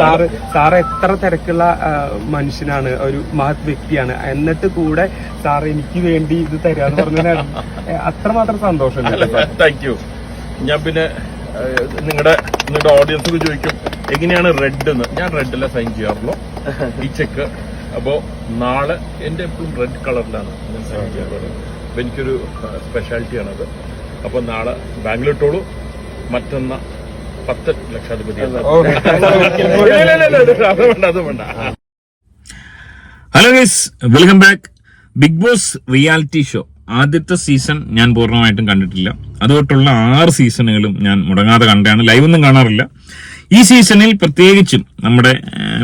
Sir sir എത്ര തിരക്കുള്ള മനുഷ്യനാണ് ഒരു മഹത് വ്യക്തിയാണ്. എന്നിട്ട് കൂടെ സാർ എനിക്ക് വേണ്ടി ഇത് തരാന്ന് പറഞ്ഞാൽ അത്രമാത്രം സന്തോഷം താങ്ക് യു ഞാൻ പിന്നെ നിങ്ങളുടെ നിങ്ങളുടെ ഓഡിയൻസ് ചോദിക്കും എങ്ങനെയാണ് റെഡ് എന്ന്? ഞാൻ റെഡിലെ സൈൻ ചെയ്യാറുള്ളൂ. ഈ ചെക്ക് അപ്പോ നാളെ എന്റെ എപ്പോഴും റെഡ് കളറിലാണ് ഞാൻ സൈൻ ചെയ്യാറുള്ളത്. അപ്പൊ എനിക്കൊരു സ്പെഷ്യാലിറ്റിയാണത് അപ്പൊ നാളെ ബാംഗ്ലൂർ ഇട്ടോളൂ മറ്റന്ന പത്ത് ലക്ഷാധിപതി ഓക്കെ. അത് വേണ്ട അത് വേണ്ട. Hello guys welcome back. Big boss reality show. ആദ്യത്തെ സീസൺ ഞാൻ പൂർണമായിട്ടും കണ്ടിട്ടില്ല. അതുകൊണ്ടുള്ള ആറ് സീസണുകളും ഞാൻ മുടങ്ങാതെ കണ്ടാണ് ലൈവ് ഒന്നും കാണാറില്ല. ഈ സീസണിൽ പ്രത്യേകിച്ചും നമ്മുടെ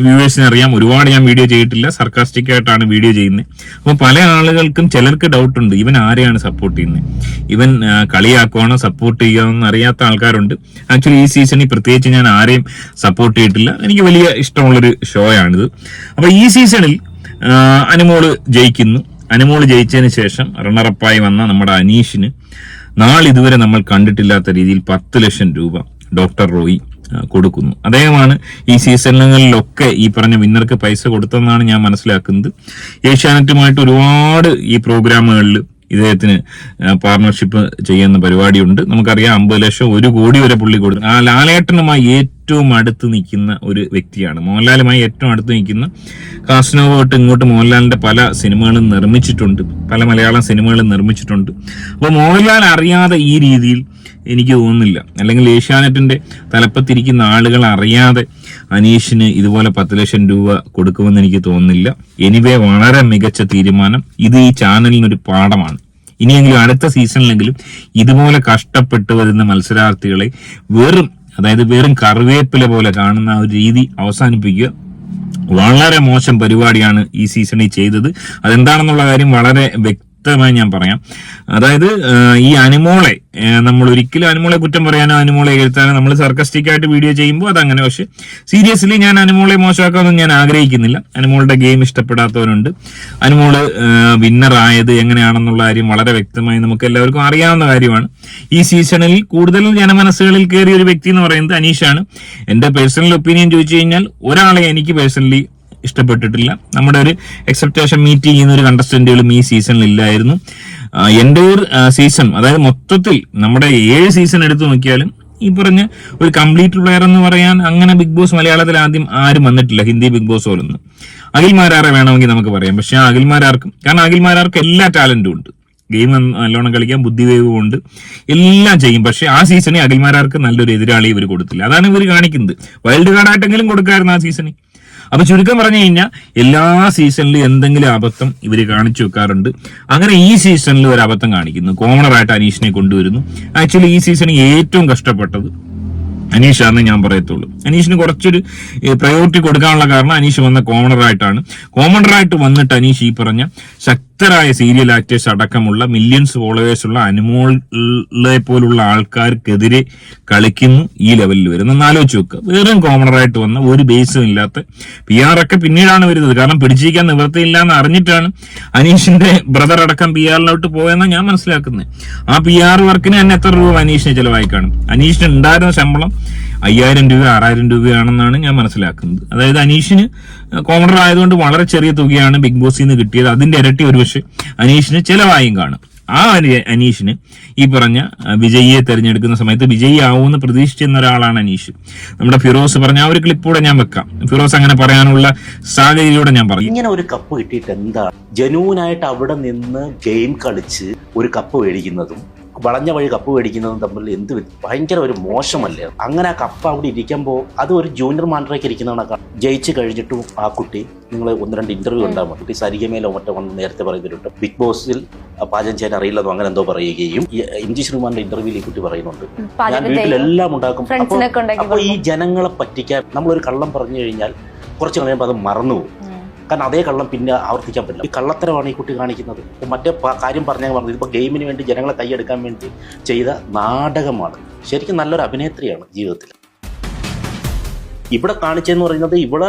വ്യൂവേഴ്സിന് അറിയാം. ഒരുപാട് ഞാൻ വീഡിയോ ചെയ്തിട്ടില്ല. സർക്കാസ്റ്റിക് ആയിട്ടാണ് വീഡിയോ ചെയ്യുന്നത് അപ്പോൾ പല ആളുകൾക്കും ചിലർക്ക് ഡൗട്ട് ഉണ്ട്. ഇവൻ ആരെയാണ് സപ്പോർട്ട് ചെയ്യുന്നത് ഇവൻ കളിയാക്കുവാണോ സപ്പോർട്ട് ചെയ്യുകയെന്ന് അറിയാത്ത ആൾക്കാരുണ്ട്. ആക്ച്വലി ഈ സീസണിൽ പ്രത്യേകിച്ച് ഞാൻ ആരെയും സപ്പോർട്ട് ചെയ്തിട്ടില്ല. എനിക്ക് വലിയ ഇഷ്ടമുള്ളൊരു ഷോയാണിത് അപ്പോൾ ഈ സീസണിൽ അനുമോൾ ജയിക്കുന്നു. അനുമോൾ ജയിച്ചതിന് ശേഷം റണ്ണറപ്പായി വന്ന നമ്മുടെ അനീഷിന് നാളിതുവരെ നമ്മൾ കണ്ടിട്ടില്ലാത്ത രീതിയിൽ പത്ത് ലക്ഷം രൂപ ഡോക്ടർ റോയി കൊടുക്കുന്നു. അദ്ദേഹമാണ് ഈ സീസണുകളിലൊക്കെ ഈ പറഞ്ഞ വിന്നർക്ക് പൈസ കൊടുത്തതെന്നാണ് ഞാൻ മനസ്സിലാക്കുന്നത്. ഏഷ്യാനെറ്റുമായിട്ട് ഒരുപാട് ഈ പ്രോഗ്രാമുകളിൽ ഇദ്ദേഹത്തിന് പാർട്ണർഷിപ്പ് ചെയ്യുന്ന പരിപാടിയുണ്ട്. നമുക്കറിയാം അമ്പത് ലക്ഷം ഒരു കോടി വരെ പുള്ളി കൊടുത്തു ആ ലാലേട്ടനുമായി ഏറ്റവും അടുത്ത് നിൽക്കുന്ന ഒരു വ്യക്തിയാണ്. മോഹൻലാലുമായി ഏറ്റവും അടുത്ത് നിൽക്കുന്ന കാസ്നോവ് തൊട്ട് ഇങ്ങോട്ട് മോഹൻലാലിന്റെ പല സിനിമകളും നിർമ്മിച്ചിട്ടുണ്ട്. പല മലയാളം സിനിമകളും നിർമ്മിച്ചിട്ടുണ്ട്. അപ്പോൾ മോഹൻലാൽ അറിയാതെ ഈ രീതിയിൽ എനിക്ക് തോന്നുന്നില്ല. അല്ലെങ്കിൽ ഏഷ്യാനെറ്റിന്റെ തലപ്പത്തിരിക്കുന്ന ആളുകൾ അറിയാതെ അനീഷിന് ഇതുപോലെ പത്ത് ലക്ഷം രൂപ കൊടുക്കുമെന്ന് എനിക്ക് തോന്നുന്നില്ല. എനിവേ വളരെ മികച്ച തീരുമാനം. ഇത് ഈ ചാനലിനൊരു പാഠമാണ്. ഇനിയെങ്കിലും അടുത്ത സീസണിലെങ്കിലും ഇതുപോലെ കഷ്ടപ്പെട്ടു വരുന്ന മത്സരാർത്ഥികളെ വെറും അതായത് വെറും കറിവേപ്പില പോലെ കാണുന്ന ആ ഒരു രീതി അവസാനിപ്പിക്കുക. വളരെ മോശം പരിപാടിയാണ് ഈ സീസണിൽ ചെയ്തത്. അതെന്താണെന്നുള്ള കാര്യം വളരെ വ്യക്തമായി ഞാൻ പറയാം. അതായത് ഈ അനുമോളെ നമ്മൾ ഒരിക്കലും അനുമോളെ കുറ്റം പറയാനോ അനുമോളെ എഴുത്താനോ നമ്മൾ സർക്കസ്റ്റിക് ആയിട്ട് വീഡിയോ ചെയ്യുമ്പോൾ അതങ്ങനെ. പക്ഷെ സീരിയസ്ലി ഞാൻ അനുമോളെ മോശമാക്കാമെന്ന് ഞാൻ ആഗ്രഹിക്കുന്നില്ല. അനുമോളുടെ ഗെയിം ഇഷ്ടപ്പെടാത്തവരുണ്ട്. അനുമോൾ വിന്നർ ആയത് എങ്ങനെയാണെന്നുള്ള കാര്യം വളരെ വ്യക്തമായി നമുക്ക് എല്ലാവർക്കും അറിയാവുന്ന കാര്യമാണ്. ഈ സീസണിൽ കൂടുതൽ ജനമനസ്സുകളിൽ കയറിയ ഒരു വ്യക്തി എന്ന് പറയുന്നത് അനീഷാണ്. എന്റെ പേഴ്സണൽ ഒപ്പീനിയൻ ചോദിച്ചു കഴിഞ്ഞാൽ ഒരാളെ എനിക്ക് പേഴ്സണലി ഇഷ്ടപ്പെട്ടിട്ടില്ല. നമ്മുടെ ഒരു എക്സെപ്റ്റേഷൻ മീറ്റ് ചെയ്യുന്ന ഒരു കണ്ടസ്റ്റന്റുകളും ഈ സീസണിൽ ഇല്ലായിരുന്നു. എന്റെ ഒരു സീസൺ അതായത് മൊത്തത്തിൽ നമ്മുടെ ഏഴ് സീസൺ എടുത്തു നോക്കിയാലും ഈ പറഞ്ഞ ഒരു കംപ്ലീറ്റ് പ്ലെയർ എന്ന് പറയാൻ അങ്ങനെ ബിഗ് ബോസ് മലയാളത്തിൽ ആദ്യം ആരും വന്നിട്ടില്ല ഹിന്ദി ബിഗ് ബോസ് പോലൊന്നും. അഖിൽമാരാറെ വേണമെങ്കിൽ നമുക്ക് പറയാം പക്ഷെ ആ അഖിൽമാരാർക്കും കാരണം അഖിൽമാരാർക്ക് എല്ലാ ടാലന്റും ഉണ്ട്. ഗെയിം നല്ലോണം കളിക്കാൻ ബുദ്ധിവേവും ഉണ്ട്. എല്ലാം ചെയ്യും പക്ഷെ ആ സീസണിൽ അഖിൽമാരാർക്ക് നല്ലൊരു എതിരാളി ഇവർ കൊടുത്തില്ല. അതാണ് ഇവർ കാണിക്കുന്നത്. വൈൽഡ് കാർഡായിട്ടെങ്കിലും കൊടുക്കായിരുന്നു ആ സീസണിൽ അപ്പൊ ചുരുക്കം പറഞ്ഞു കഴിഞ്ഞാൽ എല്ലാ സീസണിലും എന്തെങ്കിലും അബദ്ധം ഇവർ കാണിച്ചു വെക്കാറുണ്ട്. അങ്ങനെ ഈ സീസണിൽ ഒരു അബദ്ധം കാണിക്കുന്നു. കോമണറായിട്ട് അനീഷിനെ കൊണ്ടുവരുന്നു. ആക്ച്വലി ഈ സീസണിൽ ഏറ്റവും കഷ്ടപ്പെട്ടത് അനീഷാണെന്ന് ഞാൻ പറയത്തുള്ളൂ. അനീഷിന് കുറച്ചൊരു പ്രയോറിറ്റി കൊടുക്കാനുള്ള കാരണം അനീഷ് വന്ന കോമണറായിട്ടാണ് കോമണറായിട്ട് വന്നിട്ട് അനീഷ് ഈ പറഞ്ഞ ശക്തരായ സീരിയൽ ആക്ടേഴ്സ് അടക്കമുള്ള മില്യൺസ് ഫോളോവേഴ്സ് ഉള്ള അനുമോളെ പോലുള്ള ആൾക്കാർക്കെതിരെ കളിക്കുന്നു ഈ ലെവലിൽ വരുന്ന എന്നാലോചിച്ച് വെക്കുക വെറും കോമണറായിട്ട് വന്ന ഒരു ബേസും ഇല്ലാത്ത പി ആർ ഒക്കെ പിന്നീടാണ് വരുന്നത്. കാരണം പിടിച്ചിരിക്കാൻ നിവൃത്തിയില്ല എന്ന് അറിഞ്ഞിട്ടാണ് അനീഷിന്റെ ബ്രദർ അടക്കം പി ആറിലോട്ട് പോയെന്നാണ് ഞാൻ മനസ്സിലാക്കുന്നത് ആ പി ആർ വർക്കിന് തന്നെ എത്ര രൂപ അനീഷിന് ചിലവായി കാണും? അനീഷിന് ഉണ്ടായിരുന്ന ശമ്പളം അയ്യായിരം രൂപ ആറായിരം രൂപയാണെന്നാണ് ഞാൻ മനസ്സിലാക്കുന്നത്. അതായത് അനീഷിന് കോമണർ ആയതുകൊണ്ട് വളരെ ചെറിയ തുകയാണ് ബിഗ് ബോസിൽ നിന്ന് കിട്ടിയത്. അതിന്റെ ഇരട്ടി ഒരുപക്ഷെ അനീഷിന് ചെലവായും കാണും. ആ അനി- അനീഷിന് ഈ പറഞ്ഞ വിജയിയെ തെരഞ്ഞെടുക്കുന്ന സമയത്ത് വിജയി ആവുമെന്ന് പ്രതീക്ഷിച്ചിരുന്ന ഒരാളാണ് അനീഷ്. നമ്മുടെ ഫിറോസ് പറഞ്ഞ ആ ഒരു ക്ലിപ്പൂടെ ഞാൻ വെക്കാം. ഫിറോസ് അങ്ങനെ പറയാനുള്ള സാഹചര്യയോടെ ഞാൻ പറയും. ഇങ്ങനെ ഒരു കപ്പ് കിട്ടിയിട്ട് എന്താണ്? ജനുവിനായിട്ട് അവിടെ നിന്ന് ഗെയിം കളിച്ച് ഒരു കപ്പ് മേടിക്കുന്നതും വളഞ്ഞ വഴി കപ്പ് മേടിക്കുന്നതും തമ്മിൽ എന്ത് ഭയങ്കര ഒരു മോശമല്ലേ? അങ്ങനെ ആ കപ്പ് അവിടെ ഇരിക്കുമ്പോൾ അത് ഒരു ജൂനിയർ മാനറേക്ക് ഇരിക്കുന്നതാണ് ജയിച്ചു കഴിഞ്ഞിട്ടും ആ കുട്ടി നിങ്ങൾ ഒന്ന് രണ്ട് ഇന്റർവ്യൂ ഉണ്ടാകും കുട്ടി സരികമേലോ മറ്റോ വന്ന് നേരത്തെ പറയുന്നുണ്ട്. ബിഗ് ബോസിൽ പാചകം ചെയ്യാൻ അറിയില്ലെന്നോ അങ്ങനെ എന്തോ പറയുകയും ഇഞ്ചി എം ജി ശ്രീമാന്റെ ഇന്റർവ്യൂവിൽ ഈ കുട്ടി പറയുന്നുണ്ട്. ഞാൻ വീട്ടിലെല്ലാം ഉണ്ടാക്കും. അപ്പോൾ ഈ ജനങ്ങളെ പറ്റിക്കാൻ നമ്മളൊരു കള്ളം പറഞ്ഞു കഴിഞ്ഞാൽ കുറച്ച് കഴിയുമ്പോൾ അത് മറന്നുപോകും. കാരണം അതേ കള്ളം പിന്നെ ആവർത്തിക്കാൻ പറ്റില്ല. ഈ കള്ളത്തരമാണ് ഈ കുട്ടി കാണിക്കുന്നത്. ഇപ്പൊ മറ്റേ കാര്യം പറഞ്ഞാൽ പറഞ്ഞത്. ഇതിപ്പോൾ ഗെയിമിന് വേണ്ടി ജനങ്ങളെ കൈയെടുക്കാൻ വേണ്ടി ചെയ്ത നാടകമാണ്. ശരിക്കും നല്ലൊരു അഭിനേത്രിയാണ് ജീവിതത്തിൽ ഇവിടെ കാണിച്ചതെന്ന് പറയുന്നത് ഇവിടെ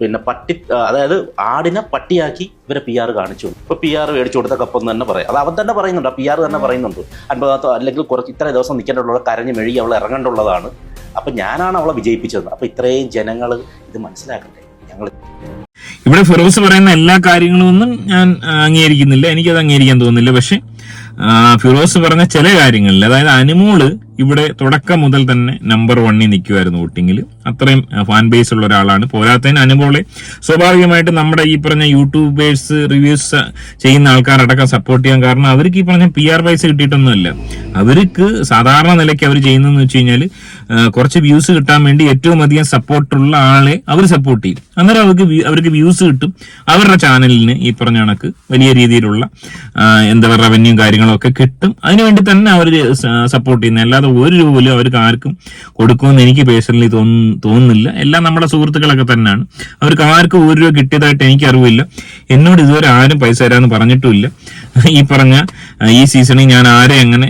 പിന്നെ പട്ടി അതായത് ആടിനെ പട്ടിയാക്കി ഇവരെ പി ആർ കാണിച്ചു. ഇപ്പൊ പി ആർ മേടിച്ചു കൊടുത്ത കപ്പെന്ന് തന്നെ പറയാം. അത് അവൻ തന്നെ പറയുന്നുണ്ട്. പി ആർ തന്നെ പറയുന്നുണ്ട്. അൻപതാത്ത അല്ലെങ്കിൽ കുറച്ച് ഇത്ര ദിവസം നിൽക്കേണ്ടുള്ള കരഞ്ഞ് മെഴുകി അവൾ ഇറങ്ങേണ്ടുള്ളതാണ് അപ്പൊ ഞാനാണ് അവളെ വിജയിപ്പിച്ചത്. അപ്പൊ ഇത്രയും ജനങ്ങൾ ഇത് മനസ്സിലാക്കട്ടെ. ഞങ്ങൾ ഇവിടെ ഫിറോസ് പറയുന്ന എല്ലാ കാര്യങ്ങളൊന്നും ഞാൻ അംഗീകരിക്കുന്നില്ല. എനിക്കത് അംഗീകരിക്കാൻ തോന്നുന്നില്ല. പക്ഷെ ഫിറോസ് പറഞ്ഞ ചില കാര്യങ്ങളിൽ അതായത് അനുമോൾ ഇവിടെ തുടക്കം മുതൽ തന്നെ നമ്പർ വണ്ണിൽ നിൽക്കുമായിരുന്നു വോട്ടിങ്ങിൽ. അത്രയും ഫാൻ ബേസ് ഉള്ള ഒരാളാണ് പോരാത്തതിന് അനുമോളെ സ്വാഭാവികമായിട്ട് നമ്മുടെ ഈ പറഞ്ഞ യൂട്യൂബേഴ്സ് റിവ്യൂസ് ചെയ്യുന്ന ആൾക്കാരടക്കം സപ്പോർട്ട് ചെയ്യാൻ കാരണം അവർക്ക് ഈ പറഞ്ഞ പി ആർ പൈസ കിട്ടിയിട്ടൊന്നുമില്ല. അവർക്ക് സാധാരണ നിലയ്ക്ക് അവർ ചെയ്യുന്നതെന്ന് വെച്ച് കഴിഞ്ഞാൽ കുറച്ച് വ്യൂസ് കിട്ടാൻ വേണ്ടി ഏറ്റവും അധികം സപ്പോർട്ടുള്ള ആളെ അവർ സപ്പോർട്ട് ചെയ്യും. അന്നേരം അവർക്ക് അവർക്ക് വ്യൂസ് കിട്ടും. അവരുടെ ചാനലിന് ഈ പറഞ്ഞ കണക്ക് വലിയ രീതിയിലുള്ള എന്താ പറയുക റവന്യൂ കാര്യങ്ങളൊക്കെ കിട്ടും. അതിനുവേണ്ടി തന്നെ അവർ സപ്പോർട്ട് ചെയ്യുന്നത്. അല്ലാതെ ഒരു രൂപ പോലും അവർക്ക് ആർക്കും കൊടുക്കുമെന്ന് എനിക്ക് പേഴ്സണലി തോന്നുന്നില്ല. എല്ലാം നമ്മുടെ സുഹൃത്തുക്കളൊക്കെ തന്നെയാണ്. അവർക്ക് ആർക്കും ഒരു രൂപ കിട്ടിയതായിട്ട് എനിക്ക് അറിവില്ല. എന്നോട് ഇതുവരെ ആരും പൈസ തരാമെന്ന് പറഞ്ഞിട്ടുമില്ല. ഈ പറഞ്ഞ ഈ സീസണിൽ ഞാൻ ആരെ എങ്ങനെ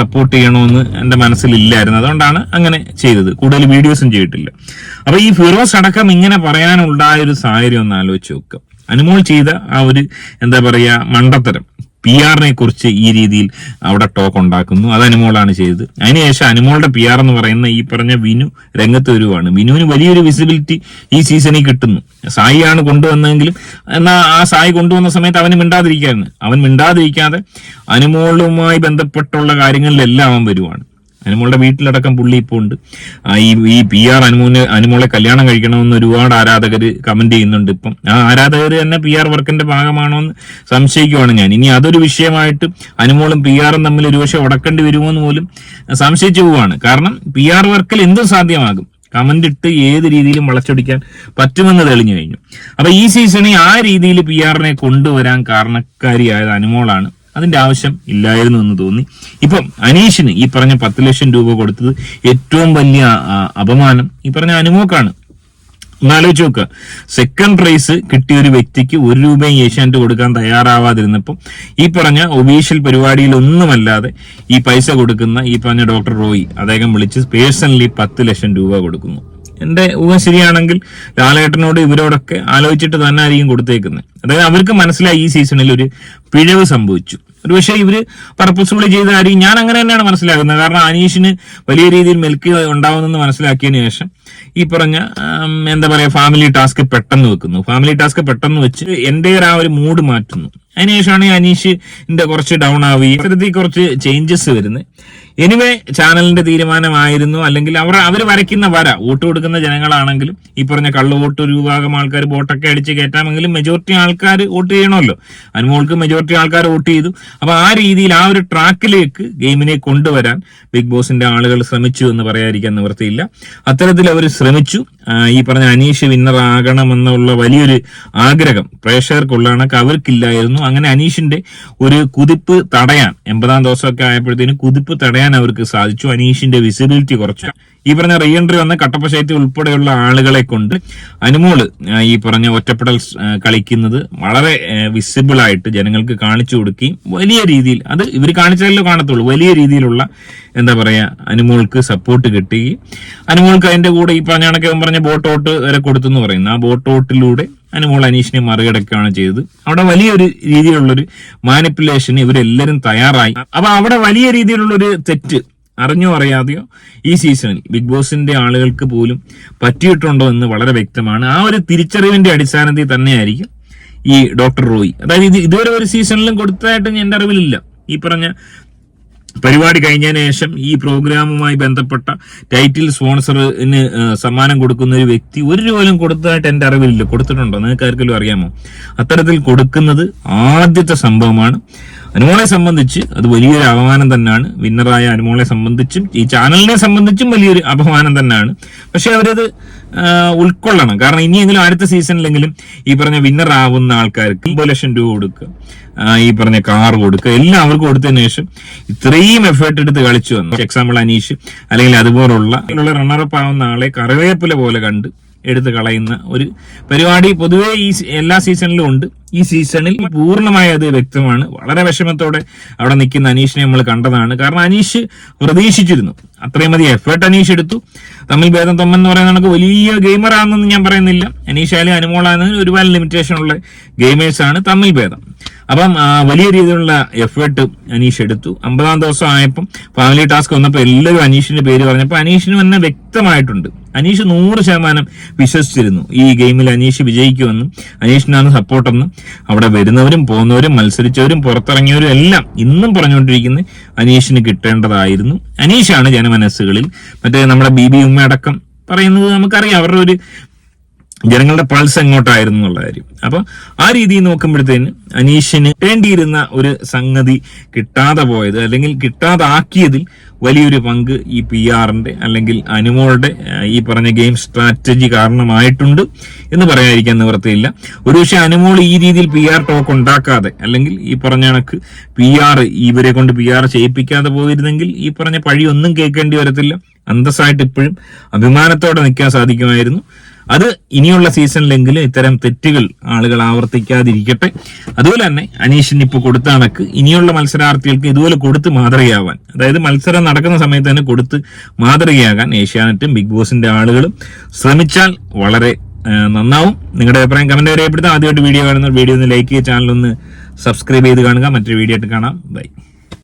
സപ്പോർട്ട് ചെയ്യണമെന്ന് എന്റെ മനസ്സിലില്ലായിരുന്നു. അതുകൊണ്ടാണ് അങ്ങനെ ചെയ്തത്. കൂടുതൽ വീഡിയോസും ചെയ്തിട്ടില്ല. അപ്പൊ ഈ ഫിറോസ് അടക്കം ഇങ്ങനെ പറയാനുണ്ടായ ഒരു സാഹചര്യം ഒന്ന് ആലോചിച്ച് നോക്കുക അനുമോൾ ചെയ്ത ആ ഒരു എന്താ പറയുക മണ്ടത്തരം. പി ആറിനെ കുറിച്ച് ഈ രീതിയിൽ അവിടെ ടോക്ക് ഉണ്ടാക്കുന്നു. അത് അനുമോളാണ് ചെയ്തത്. അതിനുശേഷം അനുമോളുടെ പി ആർ എന്ന് പറയുന്ന ഈ പറഞ്ഞ വിനു രംഗത്ത് വരുവാണ്. വിനുവിന് വലിയൊരു വിസിബിലിറ്റി ഈ സീസണിൽ കിട്ടുന്നു. സായിയാണ് കൊണ്ടുവന്നതെങ്കിലും എന്നാൽ ആ സായി കൊണ്ടുവന്ന സമയത്ത് അവന് മിണ്ടാതിരിക്കായിരുന്നു. അവൻ മിണ്ടാതിരിക്കാതെ അനുമോളുമായി ബന്ധപ്പെട്ടുള്ള കാര്യങ്ങളിലെല്ലാം അവൻ വരുവാണ്. അനുമോളുടെ വീട്ടിലടക്കം പുള്ളി ഇപ്പോൾ ഉണ്ട്. ഈ ഈ പി ആർ അനുമോന് അനുമോളെ കല്യാണം കഴിക്കണമെന്ന് ഒരുപാട് ആരാധകർ കമന്റ് ചെയ്യുന്നുണ്ട്. ഇപ്പം ആ ആരാധകർ തന്നെ പി ആർ വർക്കിന്റെ ഭാഗമാണോ എന്ന് സംശയിക്കുവാണ് ഞാൻ. ഇനി അതൊരു വിഷയമായിട്ട് അനുമോളും പി ആറും തമ്മിൽ ഒരുപക്ഷെ ഉടക്കേണ്ടി വരുമോ എന്ന് പോലും സംശയിച്ചു പോവാണ്. കാരണം പി ആർ വർക്കിൽ എന്തും സാധ്യമാകും. കമന്റ് ഇട്ട് ഏത് രീതിയിലും വളച്ചൊടിക്കാൻ പറ്റുമെന്ന് തെളിഞ്ഞു കഴിഞ്ഞു. അപ്പൊ ഈ സീസണിൽ ആ രീതിയിൽ പി ആറിനെ കൊണ്ടുവരാൻ കാരണക്കാരിയായത് അനുമോളാണ്. അതിന്റെ ആവശ്യം ഇല്ലായിരുന്നു എന്ന് തോന്നി. ഇപ്പം അനീഷിന് ഈ പറഞ്ഞ പത്ത് ലക്ഷം രൂപ കൊടുത്തത് ഏറ്റവും വലിയ അപമാനം ഈ പറഞ്ഞ അനുമോക്കാണ്. ഒന്നാലോചിച്ച് നോക്കുക സെക്കൻഡ് പ്രൈസ് കിട്ടിയ ഒരു വ്യക്തിക്ക് ഒരു രൂപയും ഏഷ്യാനെറ്റ് കൊടുക്കാൻ തയ്യാറാവാതിരുന്നപ്പം ഈ പറഞ്ഞ ഒഫീഷ്യൽ പരിപാടിയിലൊന്നുമല്ലാതെ ഈ പൈസ കൊടുക്കുന്ന ഈ പറഞ്ഞ ഡോക്ടർ റോയി അദ്ദേഹം വിളിച്ച് പേഴ്സണലി പത്ത് ലക്ഷം രൂപ കൊടുക്കുന്നു. എന്റെ ഊഹം ശരിയാണെങ്കിൽ ലാലേട്ടനോട് ഇവരോടൊക്കെ ആലോചിച്ചിട്ട് തന്നെ ആയിരിക്കും കൊടുത്തേക്കുന്നത്. അതായത് അവർക്ക് മനസ്സിലായി ഈ സീസണിൽ ഒരു പിഴവ് സംഭവിച്ചു. ഒരു പക്ഷേ ഇവർ പർപ്പസ്ഫുള്ളി ചെയ്ത കാര്യം ഞാൻ അങ്ങനെ തന്നെയാണ് മനസ്സിലാക്കുന്നത്. കാരണം അനീഷിന് വലിയ രീതിയിൽ മെൽക്ക് ഉണ്ടാവുന്നെന്ന് മനസ്സിലാക്കിയതിന് ശേഷം ഈ പറഞ്ഞ എന്താ പറയാ ഫാമിലി ടാസ്ക് പെട്ടെന്ന് വെക്കുന്നു. ഫാമിലി ടാസ്ക് പെട്ടെന്ന് വെച്ച് എന്റെ ആ ഒരു മൂഡ് മാറ്റുന്നു. അതിനുശേഷമാണ് ഈ അനീഷിന്റെ കുറച്ച് ഡൗൺ ആവുകയും അത്തരത്തിൽ കുറച്ച് ചേഞ്ചസ് വരുന്നത്. എനിവേ ചാനലിന്റെ തീരുമാനമായിരുന്നു. അല്ലെങ്കിൽ അവർ അവർ വരയ്ക്കുന്ന വര വോട്ട് കൊടുക്കുന്ന ജനങ്ങളാണെങ്കിലും ഈ പറഞ്ഞ കള്ളു വോട്ട് ഒരു വിഭാഗം ആൾക്കാർ വോട്ടൊക്കെ അടിച്ച് കയറ്റാമെങ്കിലും മെജോറിറ്റി ആൾക്കാർ വോട്ട് ചെയ്യണമല്ലോ. അനുമോൾക്ക് മെജോറിറ്റി ആൾക്കാർ വോട്ട് ചെയ്തു. അപ്പൊ ആ രീതിയിൽ ആ ഒരു ട്രാക്കിലേക്ക് ഗെയിമിനെ കൊണ്ടുവരാൻ ബിഗ് ബോസിന്റെ ആളുകൾ ശ്രമിച്ചു എന്ന് പറയാതിരിക്കാൻ നിവൃത്തിയില്ല. അത്തരത്തിൽ അവർ ശ്രമിച്ചു. ഈ പറഞ്ഞ അനീഷ് വിന്നർ ആകണമെന്നുള്ള വലിയൊരു ആഗ്രഹം പ്രേക്ഷകർക്കുള്ളതാണ്. അവർക്കില്ലായിരുന്നു അങ്ങനെ അനീഷിന്റെ ഒരു കുതിപ്പ് തടയാൻ എൺപതാം ദിവസമൊക്കെ ആയപ്പോഴത്തേനും കുതിപ്പ് തടയാൻ അവർക്ക് സാധിച്ചു. അനീഷിന്റെ വിസിബിലിറ്റി കുറച്ചു. ഈ പറഞ്ഞ റീഎൻട്രി വന്ന കട്ടപ്പശൈത്യം ഉൾപ്പെടെയുള്ള ആളുകളെ കൊണ്ട് അനുമോൾ ഈ പറഞ്ഞ ഒറ്റപ്പെടൽ കളിക്കുന്നത് വളരെ വിസിബിൾ ആയിട്ട് ജനങ്ങൾക്ക് കാണിച്ചു കൊടുക്കുകയും വലിയ രീതിയിൽ അത് ഇവർ കാണിച്ചാലേ കാണത്തുള്ളൂ വലിയ രീതിയിലുള്ള എന്താ പറയാ അനുമോൾക്ക് സപ്പോർട്ട് കിട്ടുകയും അനുമോൾക്ക് അതിന്റെ കൂടെ ഈ പറഞ്ഞ കണക്കെ പറഞ്ഞ ബോട്ടോട്ട് വരെ കൊടുത്തെന്ന് പറയുന്നു. ആ ബോട്ട് ഔട്ടിലൂടെ മോൾ അനീഷിനെ മറികടക്കുകയാണ് ചെയ്തത്. അവിടെ വലിയൊരു രീതിയിലുള്ളൊരു മാനിപ്പുലേഷന് ഇവരെല്ലാവരും തയ്യാറായി. അപ്പൊ അവിടെ വലിയ രീതിയിലുള്ളൊരു തെറ്റ് അറിഞ്ഞോ അറിയാതെയോ ഈ സീസണിൽ ബിഗ് ബോസിന്റെ ആളുകൾക്ക് പോലും പറ്റിയിട്ടുണ്ടോ എന്ന് വളരെ വ്യക്തമാണ്. ആ ഒരു തിരിച്ചറിവിന്റെ അടിസ്ഥാനത്തിൽ തന്നെയായിരിക്കും ഈ ഡോക്ടർ റോയി അതായത് ഇത് ഇതുവരെ ഒരു സീസണിലും കൊടുത്തതായിട്ട് എന്റെ അറിവിലില്ല. ഈ പറഞ്ഞ പരിപാടി കഴിഞ്ഞതിന് ശേഷം ഈ പ്രോഗ്രാമുമായി ബന്ധപ്പെട്ട ടൈറ്റിൽ സ്പോൺസറിന് സമ്മാനം കൊടുക്കുന്ന ഒരു വ്യക്തി ഒരു രൂപയും കൊടുത്തതായിട്ട് എന്റെ അറിവിലില്ല. കൊടുത്തിട്ടുണ്ടോ? നിങ്ങൾക്ക് ആർക്കെങ്കിലും അറിയാമോ? അത്തരത്തിൽ കൊടുക്കുന്നത് ആദ്യത്തെ സംഭവമാണ്. അനുമോളെ സംബന്ധിച്ച് അത് വലിയൊരു അപമാനം തന്നെയാണ്. വിന്നറായ അനുമോളെ സംബന്ധിച്ചും ഈ ചാനലിനെ സംബന്ധിച്ചും വലിയൊരു അപമാനം തന്നെയാണ്. പക്ഷെ അവരത് ഉൾക്കൊള്ളണം. കാരണം ഇനിയെങ്കിലും അടുത്ത സീസണിലെങ്കിലും ഈ പറഞ്ഞ വിന്നർ ആവുന്ന ആൾക്കാർക്ക് ഒമ്പത് ലക്ഷം രൂപ കൊടുക്കുക ഈ പറഞ്ഞ കാർ കൊടുക്കുക എല്ലാം അവർക്ക് കൊടുത്തതിന് ശേഷം ഇത്രയും എഫേർട്ട് എടുത്ത് കളിച്ചു വന്നു. എക്സാമ്പിൾ അനീഷ് അല്ലെങ്കിൽ അതുപോലുള്ള റണ്ണറപ്പ് ആവുന്ന ആളെ കറിവേപ്പില പോലെ കണ്ട് എടുത്ത് കളയുന്ന ഒരു പരിപാടി പൊതുവേ ഈ എല്ലാ സീസണിലും ഉണ്ട്. ഈ സീസണിൽ പൂർണമായി അത് വ്യക്തമാണ്. വളരെ വിഷമത്തോടെ അവിടെ നിൽക്കുന്ന അനീഷിനെ നമ്മൾ കണ്ടതാണ്. കാരണം അനീഷ് പ്രതീക്ഷിച്ചിരുന്നു. അത്രയും മതി എഫേർട്ട് അനീഷ് എടുത്തു. തമ്മിൽ ഭേദം തൊമ്മൻ എന്ന് പറയുന്ന കണക്ക് വലിയ ഗെയിമർ ആണെന്നൊന്നും ഞാൻ പറയുന്നില്ല. അനീഷ് ആയാലും അനുമോളാണ് ഒരുപാട് ലിമിറ്റേഷൻ ഉള്ള ഗെയിമേഴ്സാണ് തമ്മിൽ ഭേദം. അപ്പം വലിയ രീതിയിലുള്ള എഫേർട്ട് അനീഷ് എടുത്തു. അമ്പതാം ദിവസം ആയപ്പം ഫാമിലി ടാസ്ക് വന്നപ്പോൾ എല്ലാവരും അനീഷിന്റെ പേര് പറഞ്ഞപ്പോൾ അനീഷിന് തന്നെ വ്യക്തമായിട്ടുണ്ട്. അനീഷ് നൂറ് ശതമാനം വിശ്വസിച്ചിരുന്നു. ഈ ഗെയിമിൽ അനീഷ് വിജയിക്കുമെന്നും അനീഷിനാണ് സപ്പോർട്ടെന്നും അവിടെ വരുന്നവരും പോകുന്നവരും മത്സരിച്ചവരും പുറത്തിറങ്ങിയവരും എല്ലാം ഇന്നും പറഞ്ഞുകൊണ്ടിരിക്കുന്നത് അനീഷിന് കിട്ടേണ്ടതായിരുന്നു. അനീഷാണ് ജനമനസ്സുകളിൽ. മറ്റേ നമ്മുടെ ബി ബി ഉമ്മയടക്കം പറയുന്നത് നമുക്കറിയാം. അവരുടെ ഒരു ജനങ്ങളുടെ പൾസ് എങ്ങോട്ടായിരുന്നു എന്നുള്ള കാര്യം. അപ്പൊ ആ രീതിയിൽ നോക്കുമ്പോഴത്തേന് അനീഷിന് വേണ്ടിയിരുന്ന ഒരു സംഗതി കിട്ടാതെ പോയത് അല്ലെങ്കിൽ കിട്ടാതാക്കിയതിൽ വലിയൊരു പങ്ക് ഈ പി ആറിന്റെ അല്ലെങ്കിൽ അനുമോളുടെ ഈ പറഞ്ഞ ഗെയിം സ്ട്രാറ്റജി കാരണമായിട്ടുണ്ട് എന്ന് പറയാതിരിക്കാൻ നിവൃത്തിയില്ല. ഒരുപക്ഷെ അനുമോൾ ഈ രീതിയിൽ പി ആർ ടോക്ക് ഉണ്ടാക്കാതെ അല്ലെങ്കിൽ ഈ പറഞ്ഞ കണക്ക് പി ആർ ഇവരെ കൊണ്ട് പി ആർ ചെയ്യിപ്പിക്കാതെ പോയിരുന്നെങ്കിൽ ഈ പറഞ്ഞ പഴി ഒന്നും കേൾക്കേണ്ടി വരത്തില്ല. അന്തസ്സായിട്ട് ഇപ്പോഴും അഭിമാനത്തോടെ നിൽക്കാൻ സാധിക്കുമായിരുന്നു. അത് ഇനിയുള്ള സീസണിലെങ്കിലും ഇത്തരം തെറ്റുകൾ ആളുകൾ ആവർത്തിക്കാതിരിക്കട്ടെ. അതുപോലെ തന്നെ അനീഷിന് ഇപ്പോൾ കൊടുത്ത കണക്ക് ഇനിയുള്ള മത്സരാർത്ഥികൾക്ക് ഇതുപോലെ കൊടുത്ത് മാതൃകയാവാൻ അതായത് മത്സരം നടക്കുന്ന സമയത്ത് തന്നെ കൊടുത്ത് മാതൃകയാകാൻ ഏഷ്യാനെറ്റും ബിഗ് ബോസിന്റെ ആളുകളും ശ്രമിച്ചാൽ വളരെ നന്നാവും. നിങ്ങളുടെ അഭിപ്രായം കമന്റ് രേഖപ്പെടുത്താം. ആദ്യമായിട്ട് വീഡിയോ കാണുന്ന വീഡിയോ ഒന്ന് ലൈക്ക് ചെയ്യുക ചാനൽ ഒന്ന് സബ്സ്ക്രൈബ് ചെയ്ത് കാണുക. മറ്റൊരു വീഡിയോ ആയിട്ട് കാണാം. ബൈ